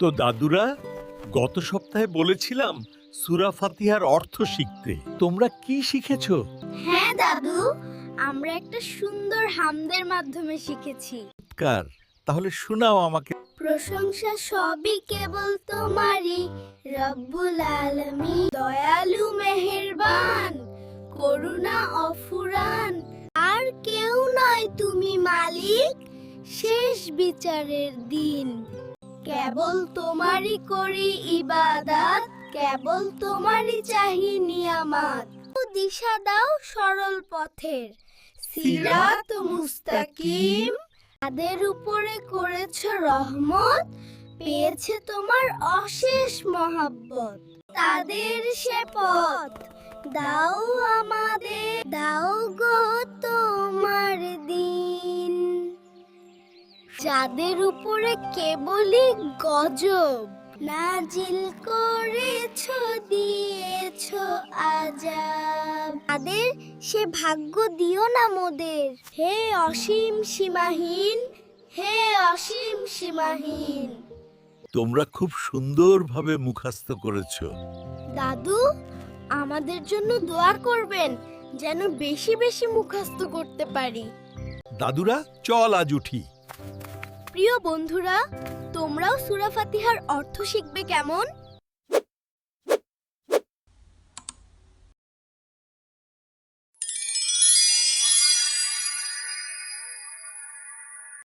তো দাদুরা গত সপ্তাহে বলেছিলাম সুরা ফাতিহার অর্থ শিখতে। তোমরা কি শিখেছো? হ্যাঁ দাদু আমরা একটা সুন্দর হামদের মাধ্যমে শিখেছি। কার? তাহলে শোনাও আমাকে। প্রশংসা সবই কেবল তোমারই। রব্বুল আলমী দয়ালু মেহেরবান করুণা অফুরান। আর কেউ নয় তুমি মালিক শেষ বিচারের দিন। কেবল তোমারই করি ইবাদাত, কেবল তোমারই চাহি নিয়ামাত। দিশা দাও সরল পথের। সিরাত মুস্তাকিম, তাদের উপরে করেছ রহমত, পেয়েছে তোমার অশেষ মহাব্বত। তাদের সে পথ দাও আমাদের, দাও গো যাদের উপরে কেবলই গজব নাজিল করেছ দিয়েছ আজাব। তাদের সে ভাগ্য দিও না মোদের। হে অসীম সীমাহীন হে অসীম সীমাহীন। তোমরা খুব সুন্দরভাবে মুখাস্ত করেছ। দাদু আমাদের জন্য দোয়া করবেন যেন বেশি বেশি মুখস্থ করতে পারি। দাদুরা চল আজ উঠি। প্রিয় বন্ধুরা তোমরাও সুরা ফাতিহার অর্থ শিখবে কেমন?